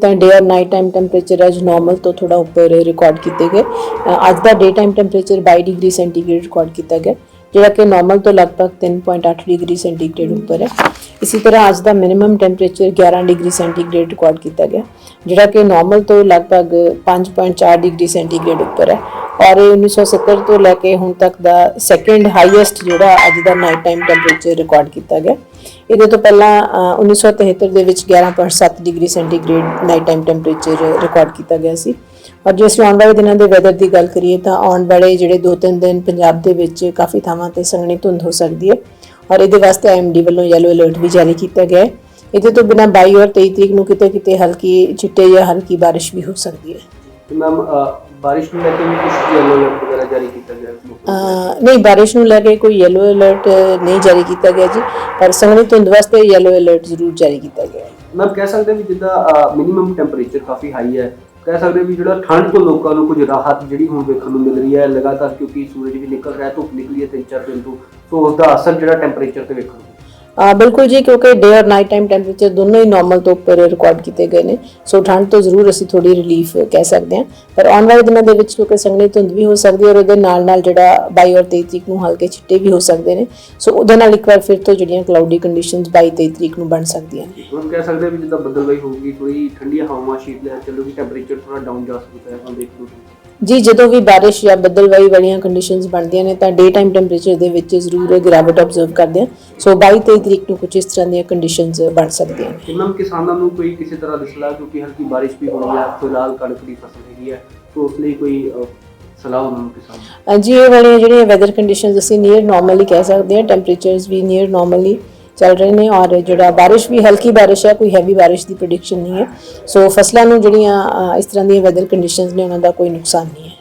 ਤਾਂ ਡੇ ਔਰ night time temperature ਅੱਜ ਨਾਰਮਲ ਤੋਂ ਥੋੜਾ ਉੱਪਰ ਰਿਕਾਰਡ ਕੀਤੇ ਗਏ। ਅੱਜ ਦਾ day time temperature 22 degree centigrade record ਕੀਤਾ ਗਿਆ। ਜਿਹੜਾ ਕਿ ਨਾਰਮਲ ਤੋਂ ਲਗਭਗ 3.8 ਡਿਗਰੀ ਸੈਂਟੀਗ੍ਰੇਡ ਉੱਪਰ ਹੈ। ਇਸੇ ਤਰ੍ਹਾਂ ਅੱਜ ਦਾ minimum temperature 11 degree centigrade record ਕੀਤਾ ਗਿਆ। ਜਿਹੜਾ ਕਿ ਨਾਰਮਲ ਤੋਂ ਲਗਭਗ 5.4 ਡਿਗਰੀ ਸੈਂਟੀਗ੍ਰੇਡ ਉੱਪਰ ਹੈ। ਔਰ ਇਹ 1970 ਤੋਂ ਲੈ ਕੇ ਹੁਣ ਤੱਕ ਦਾ ਸੈਕੰਡ ਹਾਈਐਸਟ ਜਿਹੜਾ ਅੱਜ ਦਾ ਨਾਈਟ ਟਾਈਮ ਟੈਂਪਰੇਚਰ ਰਿਕਾਰਡ ਕੀਤਾ ਗਿਆ। ਇਹਦੇ ਤੋਂ ਪਹਿਲਾਂ ਅ, 1973 ਦੇ ਵਿੱਚ 11.7 degree centigrade night time temperature record ਕੀਤਾ ਗਿਆ ਸੀ। ਔਰ ਜੇ ਅਸੀਂ ਆਉਣ ਵਾਲੇ ਦਿਨਾਂ ਦੇ ਵੈਦਰ ਦੀ ਗੱਲ ਕਰੀਏ ਤਾਂ ਆਉਣ ਵਾਲੇ ਜਿਹੜੇ 2-3 ਦਿਨ ਪੰਜਾਬ ਦੇ ਵਿੱਚ ਕਾਫੀ ਥਾਵਾਂ ਤੇ ਸੰਘਣੀ ਧੁੰਦ ਹੋ ਸਕਦੀ ਹੈ। ਔਰ ਇਹਦੇ ਵਾਸਤੇ ਆਈਐਮਡੀ ਵੱਲੋਂ ਯੈਲੋ ਅਲਰਟ ਵੀ ਜਾਰੀ ਕੀਤਾ ਗਿਆ ਹੈ। ਇਹਦੇ ਤੋਂ ਬਿਨਾਂ 22 ਔਰ 23 ਤਰੀਕ ਨੂੰ ਕਿਤੇ ਕਿਤੇ ਹਲਕੀ ਚਿੱਟੇ ਜਾਂ ਹਲਕੀ ਬਾਰਿਸ਼ ਵੀ ਹੋ ਸਕਦੀ ਹੈ। ਮੈਮ ਬਾਰਿਸ਼ ਨੂੰ ਲੈ ਕੇ ਵੀ ਕੁਝ ਯੈਲੋ ਅਲਰਟ ਵਗੈਰਾ ਜਾਰੀ ਕੀਤਾ ਗਿਆ ਹੈ ਲੋਕਾਂ ਨੂੰ। ਅ, ਨਹੀਂ ਬਾਰਿਸ਼ ਨੂੰ ਲੈ ਕੇ ਕੋਈ ਯੈਲੋ ਅਲਰਟ ਨਹੀਂ ਜਾਰੀ ਕੀਤਾ ਗਿਆ ਜੀ ਪਰ ਸੰਘਣੀ ਧੁੰਦ ਵਾਸਤੇ ਯੈਲੋ ਅਲਰਟ ਜ਼ਰੂਰ ਜਾਰੀ ਕੀਤਾ ਗਿਆ ਹੈ ਮੈਮ ਕਹਿ ਸਕਦੇ ਵੀ ਜਿੱਦਾਂ ਮਿਨੀਮਮ ਟੈਂਪਰੇਚਰ ਕਾਫੀ ਹਾਈ ਹੈ ਕਹਿ ਸਕਦੇ ਵੀ ਜਿਹੜਾ ਠੰਡ ਤੋਂ ਲੋਕਾਂ ਨੂੰ ਕੁਝ ਰਾਹਤ ਜਿਹੜੀ ਹੁਣ ਵੇਖਣ ਨੂੰ ਮਿਲ ਰਹੀ ਹੈ ਲਗਾਤਾਰ ਕਿਉਂਕਿ ਸੂਰਜ ਵੀ ਨਿਕਲ ਰਿਹਾ ਧੁੱਪ ਨਿਕਲੀ ਹੈ ਤਿੰਨ ਚਾਰ ਦਿਨ ਤੋਂ ਸੋ ਉਸ ਦਾ ਅਸਰ ਜਿਹੜਾ ਟੈਂਪਰੇਚਰ ਤੇ ਵੇਖਣ ਨੂੰ ਬਿਲਕੁਲ ਜੀ, ਕਿਉਂਕਿ ਡੇ ਔਰ ਨਾਈਟ ਟਾਈਮ ਟੈਂਪਰੇਚਰ ਦੋਨੋਂ ਹੀ ਨਾਰਮਲ ਤੋਂ ਉੱਪਰ ਰਿਕਾਰਡ ਕੀਤੇ ਗਏ ਨੇ। ਸੋ ਠੰਡ ਤੋਂ ਜ਼ਰੂਰ ਅਸੀਂ ਥੋੜੀ ਰਿਲੀਫ ਕਹਿ ਸਕਦੇ ਹਾਂ। ਪਰ ਆਉਣ ਵਾਲੇ ਦਿਨਾਂ ਦੇ ਵਿੱਚ ਕਿਉਂਕਿ ਸੰਘਣੀ ਧੁੰਦ ਵੀ ਹੋ ਸਕਦੀ ਹੈ ਔਰ ਉਹਦੇ ਨਾਲ ਨਾਲ ਜਿਹੜਾ 22 ਔਰ 23 ਤਰੀਕ ਨੂੰ ਹਲਕੇ ਛਿੱਟੇ ਵੀ ਹੋ ਸਕਦੇ ਨੇ। ਸੋ ਉਹਦੇ ਨਾਲ ਇੱਕ ਵਾਰ ਫਿਰ ਤੋਂ ਜਿਹੜੀਆਂ ਕਲਾਉਡੀ ਕੰਡੀਸ਼ਨਸ 22 23 ਤਰੀਕ ਨੂੰ ਬਣ ਸਕਦੀਆਂ ਨੇ। ਹੁਣ ਕਹਿ ਸਕਦੇ ਵੀ ਜਿੱਦਾਂ ਬੱਦਲਵਾਈ ਹੋਊਗੀ ਥੋੜੀ ਠੰਡੀਆਂ ਹਵਾਵਾਂ ਸ਼ੀਤ ਲਹਿਰ ਚੱਲੂਗੀ ਟੈਂਪਰੇਚਰ ਥੋੜਾ ਡਾਊਨ ਜਾ ਸਕਦਾ ਹੈ ਹੁਣ ਦੇਖ ਲਓ ਜੀ ਜਦੋਂ ਵੀ ਬਾਰਿਸ਼ ਜਾਂ ਬੱਦਲਵਾਈ ਵਾਲੀਆਂ ਕੰਡੀਸ਼ਨਸ ਬਣਦੀਆਂ ਨੇ ਤਾਂ ਡੇ ਟਾਈਮ ਟੈਂਪਰੇਚਰ ਦੇ ਵਿੱਚ ਜ਼ਰੂਰ ਗਿਰਾਵਟ ਆਬਜ਼ਰਵ ਕਰਦੇ ਹਾਂ। ਸੋ 22 23 ਤਰੀਕ ਨੂੰ ਕੁਝ ਇਸ ਤਰ੍ਹਾਂ ਦੀਆਂ ਕੰਡੀਸ਼ਨਸ ਬਣ ਸਕਦੀਆਂ ਨੇ। ਤੇ ਮੈਮ ਕਿਸਾਨਾਂ ਨੂੰ ਕੋਈ ਕਿਸੇ ਤਰ੍ਹਾਂ ਦੀ ਸਲਾਹ ਕਿਉਂਕਿ ਹਲਕੀ ਬਾਰਿਸ਼ ਵੀ ਹੋਣੀ ਹੈ ਫਿਲਹਾਲ ਕਣਕ ਦੀ ਫਸਲ ਹੈਗੀ ਹੈ ਸੋ ਉਸ ਲਈ ਕੋਈ ਸਲਾਹ ਉਹਨਾਂ ਨੂੰ ਕਿਸਾਨ ਹਾਂਜੀ ਇਹ ਵਾਲੀਆਂ ਜਿਹੜੀਆਂ ਵੈਦਰ ਕੰਡੀਸ਼ਨਸ ਅਸੀਂ ਨੀਅਰ ਨਾਰਮਲੀ ਕਹਿ ਸਕਦੇ ਹਾਂ ਟੈਂਪਰੇਚਰਸ ਵੀ ਨੀਅਰ ਨਾਰਮਲੀ ਚੱਲ ਰਹੇ ਨੇ ਔਰ ਜਿਹੜਾ ਬਾਰਿਸ਼ ਵੀ, ਹਲਕੀ ਬਾਰਿਸ਼ ਹੈ, ਕੋਈ ਹੈਵੀ ਬਾਰਿਸ਼ ਦੀ ਪ੍ਰੈਡਿਕਸ਼ਨ ਨਹੀਂ ਹੈ। ਸੋ ਫਸਲਾਂ ਨੂੰ ਜਿਹੜੀਆਂ ਇਸ ਤਰ੍ਹਾਂ ਦੀਆਂ ਵੈਦਰ ਕੰਡੀਸ਼ਨਸ ਨੇ, ਉਹਨਾਂ ਦਾ ਕੋਈ ਨੁਕਸਾਨ ਨਹੀਂ ਹੈ।